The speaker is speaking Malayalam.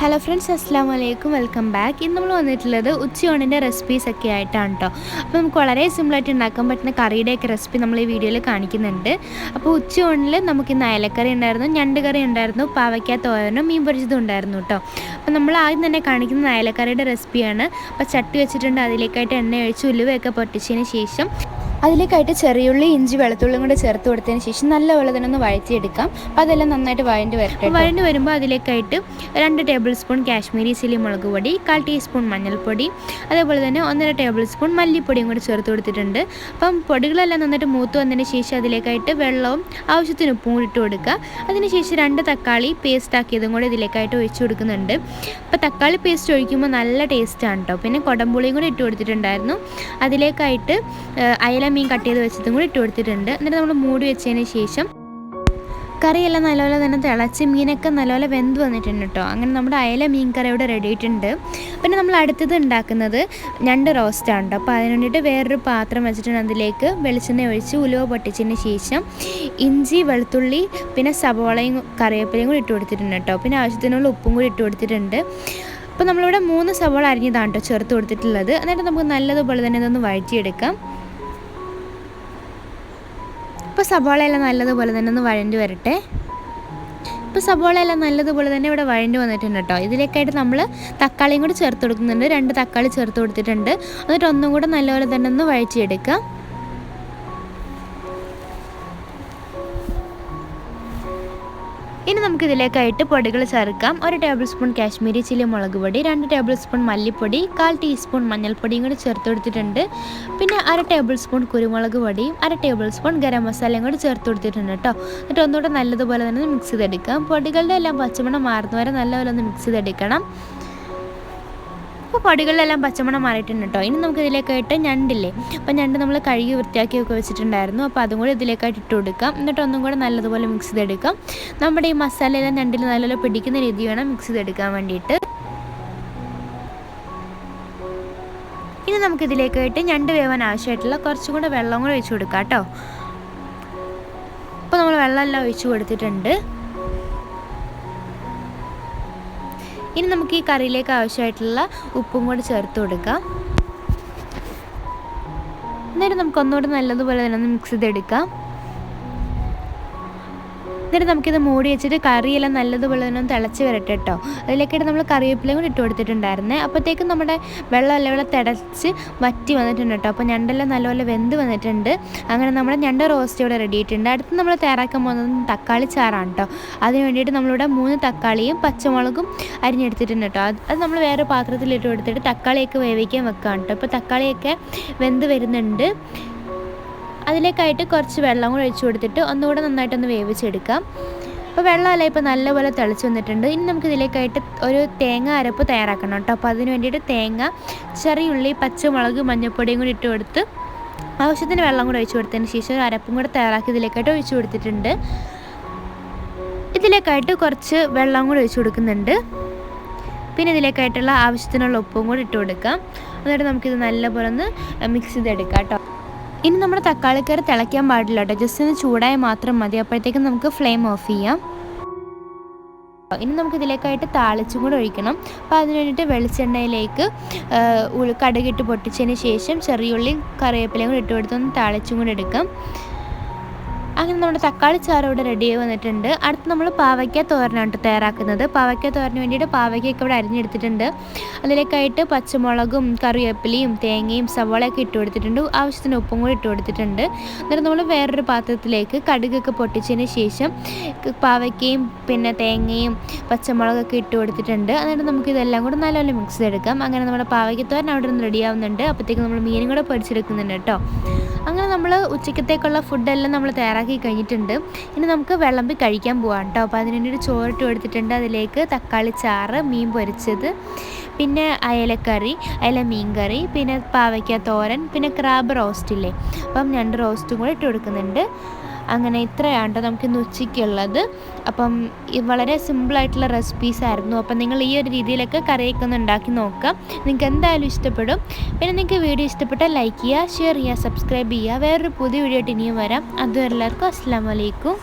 ഹലോ ഫ്രണ്ട്സ് അസ്സാം വലൈക്കും വെൽക്കം ബാക്ക് ഇന്ന് നമ്മൾ വന്നിട്ടുള്ളത് ഉച്ചയോണിന്റെ റെസിപ്പീസ് ഒക്കെ ആയിട്ടാണ് കേട്ടോ അപ്പോൾ നമുക്ക് വളരെ സിമ്പിളായിട്ട് ഉണ്ടാക്കാൻ പറ്റുന്ന കറിയുടെയൊക്കെ റെസിപ്പി നമ്മൾ ഈ വീഡിയോയിൽ കാണിക്കുന്നുണ്ട്. അപ്പോൾ ഉച്ചയോണിൽ നമുക്ക് ഇന്ന് അയലക്കറി ഉണ്ടായിരുന്നു ഞണ്ട് കറി ഉണ്ടായിരുന്നു പാവയ്ക്ക തോരനും മീൻ പൊരിച്ചതും ഉണ്ടായിരുന്നു കേട്ടോ അപ്പോൾ നമ്മൾ ആദ്യം തന്നെ കാണിക്കുന്നത് അയലക്കറിയുടെ റെസിപ്പിയാണ് അപ്പോൾ ചട്ടി വെച്ചിട്ടുണ്ട് അതിലേക്കായിട്ട് എണ്ണ ഒഴിച്ച് ഉലുവയൊക്കെ പൊട്ടിച്ചതിന് ശേഷം അതിലേക്കായിട്ട് ചെറിയുള്ളി ഇഞ്ചി വെളുത്തുള്ളിയും കൂടെ ചേർത്ത് കൊടുത്തതിന് ശേഷം നല്ലപോലെ തന്നെ ഒന്ന് വഴറ്റിയെടുക്കാം. അപ്പോൾ അതെല്ലാം നന്നായിട്ട് വഴണ്ടി വരട്ടെ വഴണ്ടി വരുമ്പോൾ അതിലേക്കായിട്ട് രണ്ട് ടേബിൾ സ്പൂൺ കാശ്മീരി ചില്ലി മുളക് പൊടി കാൽ ടീസ്പൂൺ മഞ്ഞൾപ്പൊടി അതേപോലെ തന്നെ ഒന്നര ടേബിൾ സ്പൂൺ മല്ലിപ്പൊടിയും കൂടി ചേർത്ത് കൊടുത്തിട്ടുണ്ട്. അപ്പം പൊടികളെല്ലാം നന്നായിട്ട് മൂത്ത് വന്നതിന് ശേഷം അതിലേക്കായിട്ട് വെള്ളവും ആവശ്യത്തിന് ഉപ്പും ഇട്ട് കൊടുക്കുക. അതിനുശേഷം രണ്ട് തക്കാളി പേസ്റ്റ് ആക്കിയതും കൂടി ഇതിലേക്കായിട്ട് ഒഴിച്ചു കൊടുക്കുന്നുണ്ട്. അപ്പോൾ തക്കാളി പേസ്റ്റ് ഒഴിക്കുമ്പോൾ നല്ല ടേസ്റ്റാണ് കേട്ടോ പിന്നെ കുടംപുളിയും കൂടി ഇട്ട് കൊടുത്തിട്ടുണ്ടായിരുന്നു. അതിലേക്കായിട്ട് ഏഹ്, അയല മീൻ കട്ട് ചെയ്ത് വെച്ചതും കൂടി ഇട്ട് കൊടുത്തിട്ടുണ്ട്. എന്നിട്ട് നമ്മൾ മൂടി വെച്ചതിന് ശേഷം കറിയെല്ലാം നല്ലപോലെ തന്നെ തിളച്ച് മീനൊക്കെ നല്ലപോലെ വെന്ത് വന്നിട്ടുണ്ട് കേട്ടോ. അങ്ങനെ നമ്മുടെ അയല മീൻ കറി ഇവിടെ റെഡി ആയിട്ടുണ്ട്. പിന്നെ നമ്മൾ അടുത്തത് ഉണ്ടാക്കുന്നത് ഞണ്ട് റോസ്റ്റാണ് കേട്ടോ. അപ്പോൾ അതിന് വേണ്ടിയിട്ട് വേറൊരു പാത്രം വെച്ചിട്ടുണ്ട് അതിലേക്ക്. വെളിച്ചെണ്ണ ഒഴിച്ച് ഉലുവ പൊട്ടിച്ചതിന് ശേഷം ഇഞ്ചി വെളുത്തുള്ളി പിന്നെ സവോളയും കറിവേപ്പിലയും കൂടി ഇട്ട് കൊടുത്തിട്ടുണ്ട് കേട്ടോ. പിന്നെ ആവശ്യത്തിനുള്ള ഉപ്പും കൂടി ഇട്ട് കൊടുത്തിട്ടുണ്ട്. അപ്പോൾ നമ്മളിവിടെ മൂന്ന് സവോള അരിഞ്ഞതാണ് കേട്ടോ ചേർത്ത് കൊടുത്തിട്ടുള്ളത്. എന്നിട്ട് നമുക്ക് നല്ലതുപോലെ തന്നെ ഇതൊന്ന് വഴറ്റിയെടുക്കാം. എല്ലാം നല്ലതുപോലെ തന്നെ ഒന്ന് വഴണ്ടി വരട്ടെ. ഇപ്പോൾ സബോളയെല്ലാം നല്ലതുപോലെ തന്നെ ഇവിടെ വഴണ്ടി വന്നിട്ടുണ്ട് കേട്ടോ. ഇതിലേക്കായിട്ട് നമ്മൾ തക്കാളിയും കൂടി ചേർത്ത് കൊടുക്കുന്നുണ്ട്. രണ്ട് തക്കാളി ചേർത്ത് കൊടുത്തിട്ടുണ്ട്. എന്നിട്ട് ഒന്നും കൂടെ നല്ലപോലെ തന്നെ ഒന്ന് വഴറ്റിയെടുക്കാം ഇനി നമുക്ക് ഇതിലേക്കായിട്ട് പൊടികൾ ചേർക്കാം. ഒരു ടേബിൾ സ്പൂൺ കാശ്മീരി ചില്ലി മുളക് പൊടി രണ്ട് ടേബിൾ സ്പൂൺ മല്ലിപ്പൊടി കാൽ ടീസ്പൂൺ മഞ്ഞൾപ്പൊടിയും കൂടി ചേർത്ത് കൊടുത്തിട്ടുണ്ട്. പിന്നെ അര ടേബിൾ സ്പൂൺ കുരുമുളക് പൊടിയും അര ടേബിൾ സ്പൂൺ ഗരം മസാലയും കൂടി ചേർത്ത് കൊടുത്തിട്ടുണ്ട് കേട്ടോ. എന്നിട്ട് ഒന്നുകൂടെ നല്ലതുപോലെ തന്നെ മിക്സ് ചെയ്തെടുക്കാം. പൊടികളുടെ എല്ലാം പച്ചമണം മാറുന്നവരെ നല്ലപോലെ ഒന്ന് മിക്സ് ചെയ്തെടുക്കണം. അപ്പോൾ പടികളിലെല്ലാം പച്ചമണം മാറിയിട്ടുണ്ട് കേട്ടോ. ഇനി നമുക്ക് ഇതിലേക്കായിട്ട് ഞണ്ടില്ലേ. അപ്പോൾ ഞണ്ട് നമ്മൾ കഴുകി വൃത്തിയാക്കി ഒക്കെ വെച്ചിട്ടുണ്ടായിരുന്നു. അപ്പോൾ അതും കൂടി ഇതിലേക്കായിട്ട് ഇട്ട് കൊടുക്കാം. എന്നിട്ട് ഒന്നും കൂടെ നല്ലതുപോലെ മിക്സ് ചെയ്തെടുക്കാം. നമ്മുടെ ഈ മസാലയെല്ലാം ഞണ്ടിൽ നല്ലപോലെ പിടിക്കുന്ന രീതി വേണം മിക്സ് ചെയ്തെടുക്കാൻ വേണ്ടിയിട്ട്. ഇനി നമുക്ക് ഇതിലേക്കായിട്ട് ഞണ്ട് വേവാൻ ആവശ്യമായിട്ടുള്ള കുറച്ചും കൂടെ വെള്ളം കൂടെ ഒഴിച്ചു കൊടുക്കാം കേട്ടോ. അപ്പോൾ നമ്മൾ വെള്ളമെല്ലാം ഒഴിച്ചു കൊടുത്തിട്ടുണ്ട്. ഇനി നമുക്ക് ഈ കറിയിലേക്ക് ആവശ്യമായിട്ടുള്ള ഉപ്പും കൂടി ചേർത്ത് കൊടുക്കാം. എന്നിട്ട് നമുക്ക് ഒന്നുകൂടി നല്ലതുപോലെ തന്നെ ഒന്ന് മിക്സ് ചെയ്തെടുക്കാം. എന്നിട്ട് നമുക്കിത് മൂടി വെച്ചിട്ട് കറിയെല്ലാം നല്ലതുപോലെ തന്നെ തിളച്ച് വരട്ടെ കേട്ടോ അതിലേക്കായിട്ട് നമ്മൾ കറിവേപ്പിലയും കൂടി ഇട്ട് കൊടുത്തിട്ടുണ്ടായിരുന്നേ. അപ്പോഴത്തേക്കും നമ്മുടെ വെള്ളം എല്ലാം വെള്ളം തിളച്ച് വറ്റി വന്നിട്ടുണ്ട് കേട്ടോ അപ്പോൾ ഞണ്ടെല്ലാം നല്ലപോലെ വെന്ത് വന്നിട്ടുണ്ട്. അങ്ങനെ നമ്മുടെ ഞണ്ട് റോസ്റ്റ് ഇവിടെ റെഡി ആയിട്ടുണ്ട്. അടുത്ത് നമ്മൾ തയ്യാറാക്കാൻ പോകുന്നത് തക്കാളി ചാറാണ് കേട്ടോ അതിന് വേണ്ടിയിട്ട് നമ്മളിവിടെ മൂന്ന് തക്കാളിയും പച്ചമുളകും അരിഞ്ഞെടുത്തിട്ടുണ്ട് കേട്ടോ അത് അത് നമ്മൾ വേറെ പാത്രത്തിലിട്ട് കൊടുത്തിട്ട് തക്കാളിയൊക്കെ വേവിക്കാൻ വെക്കുകയാണ് കേട്ടോ ഇപ്പോൾ തക്കാളിയൊക്കെ വെന്ത് വരുന്നുണ്ട്. അതിലേക്കായിട്ട് കുറച്ച് വെള്ളം കൂടി ഒഴിച്ചു കൊടുത്തിട്ട് ഒന്നുകൂടെ നന്നായിട്ടൊന്ന് വേവിച്ചെടുക്കാം. അപ്പോൾ വെള്ളമല്ല ഇപ്പോൾ നല്ലപോലെ തിളച്ച് വന്നിട്ടുണ്ട്. ഇനി നമുക്ക് ഇതിലേക്കായിട്ട് ഒരു തേങ്ങ അരപ്പ് തയ്യാറാക്കണം കേട്ടോ. അപ്പോൾ അതിന് വേണ്ടിയിട്ട് തേങ്ങ ചെറിയുള്ളി പച്ചമുളക് മഞ്ഞൾപ്പൊടിയും കൂടി ഇട്ട് കൊടുത്ത് ആവശ്യത്തിന് വെള്ളം കൂടെ ഒഴിച്ചു കൊടുത്തതിന് ശേഷം ഒരു അരപ്പും കൂടെ തയ്യാറാക്കി ഇതിലേക്കായിട്ട് ഒഴിച്ചു കൊടുത്തിട്ടുണ്ട്. ഇതിലേക്കായിട്ട് കുറച്ച് വെള്ളം കൂടെ ഒഴിച്ചു കൊടുക്കുന്നുണ്ട്. പിന്നെ ഇതിലേക്കായിട്ടുള്ള ആവശ്യത്തിനുള്ള ഉപ്പും കൂടി ഇട്ട് കൊടുക്കാം. എന്നിട്ട് നമുക്കിത് നല്ലപോലെ ഒന്ന് മിക്സ് ചെയ്തെടുക്കാം കേട്ടോ. ഇനി നമ്മുടെ തക്കാളിക്കറി തിളയ്ക്കാൻ പാടില്ല കേട്ടോ. ജസ്റ്റ് ഒന്ന് ചൂടായ മാത്രം മതി. അപ്പോഴത്തേക്കും നമുക്ക് ഫ്ലെയിം ഓഫ് ചെയ്യാം. ഇനി നമുക്ക് ഇതിലേക്കായിട്ട് താളിച്ചും കൂടെ ഒഴിക്കണം. അപ്പോൾ അതിന് വേണ്ടിയിട്ട് വെളിച്ചെണ്ണയിലേക്ക് കടുകിട്ട് പൊട്ടിച്ചതിന് ശേഷം ചെറിയുള്ളി കറിവേപ്പിലയും കൂടെ ഇട്ട് കൊടുത്തൊന്ന് താളിച്ചും കൂടെ എടുക്കാം. അങ്ങനെ നമ്മുടെ തക്കാളി ചാറ് ഇവിടെ റെഡി ആയി വന്നിട്ടുണ്ട്. അടുത്ത് നമ്മൾ പാവയ്ക്ക തോരനാണ് തയ്യാറാക്കുന്നത്. പാവയ്ക്ക തോരന് വേണ്ടിയിട്ട് പാവയ്ക്കൊക്കെ ഇവിടെ അരിഞ്ഞെടുത്തിട്ടുണ്ട്. അതിലേക്കായിട്ട് പച്ചമുളകും കറിവേപ്പിലയും തേങ്ങയും സവോളയൊക്കെ ഇട്ട് കൊടുത്തിട്ടുണ്ട്. ആവശ്യത്തിന് ഉപ്പും കൂടി ഇട്ട് കൊടുത്തിട്ടുണ്ട്. എന്നിട്ട് നമ്മൾ വേറൊരു പാത്രത്തിലേക്ക് കടുകൊക്കെ പൊട്ടിച്ചതിന് ശേഷം പാവയ്ക്കയും പിന്നെ തേങ്ങയും പച്ചമുളകൊക്കെ ഇട്ട് കൊടുത്തിട്ടുണ്ട്. എന്നിട്ട് നമുക്ക് ഇതെല്ലാം കൂടെ നല്ലപോലെ മിക്സ് ചെയ്തെടുക്കാം. അങ്ങനെ നമ്മുടെ പാവയ്ക്ക തോരൻ അവിടെ നിന്ന് റെഡി ആവുന്നുണ്ട്. അപ്പോഴത്തേക്ക് നമ്മൾ മീനും കൂടെ പൊടിച്ചെടുക്കുന്നുണ്ട് കേട്ടോ അങ്ങനെ നമ്മൾ ഉച്ചക്കത്തേക്കുള്ള ഫുഡെല്ലാം നമ്മൾ തയ്യാറാക്കി കഴിഞ്ഞിട്ടുണ്ട്. ഇനി നമുക്ക് വിളമ്പി കഴിക്കാൻ പോകാം കേട്ടോ അപ്പോൾ അതിന് ഒരു ചോറിട്ട് എടുത്തിട്ടുണ്ട്. അതിലേക്ക് തക്കാളി ചാറ് മീൻ പൊരിച്ചത് പിന്നെ അയലക്കറി അയല മീൻ കറി പിന്നെ പാവയ്ക്ക തോരൻ പിന്നെ ക്രാബ് റോസ്റ്റ് ഇല്ലേ? അപ്പം രണ്ട് റോസ്റ്റും കൂടെ ഇട്ട് കൊടുക്കുന്നുണ്ട്. അങ്ങനെ ഇത്രയാണ് നമുക്ക് ഇന്ന് ഉച്ചയ്ക്കുള്ളത്. അപ്പം വളരെ സിമ്പിളായിട്ടുള്ള റെസിപ്പീസ് ആയിരുന്നു. അപ്പം നിങ്ങൾ ഈ ഒരു രീതിയിലൊക്കെ കറിയൊക്കെ ഒന്ന് ഉണ്ടാക്കി നോക്കാം നിങ്ങൾക്ക് എന്തായാലും ഇഷ്ടപ്പെടും. പിന്നെ നിങ്ങൾക്ക് വീഡിയോ ഇഷ്ടപ്പെട്ടാൽ ലൈക്ക് ചെയ്യുക ഷെയർ ചെയ്യുക സബ്സ്ക്രൈബ് ചെയ്യുക. വേറൊരു പുതിയ വീഡിയോ ആയിട്ട് ഇനിയും വരാം. അതും എല്ലാവർക്കും അസ്സാം വലൈക്കും.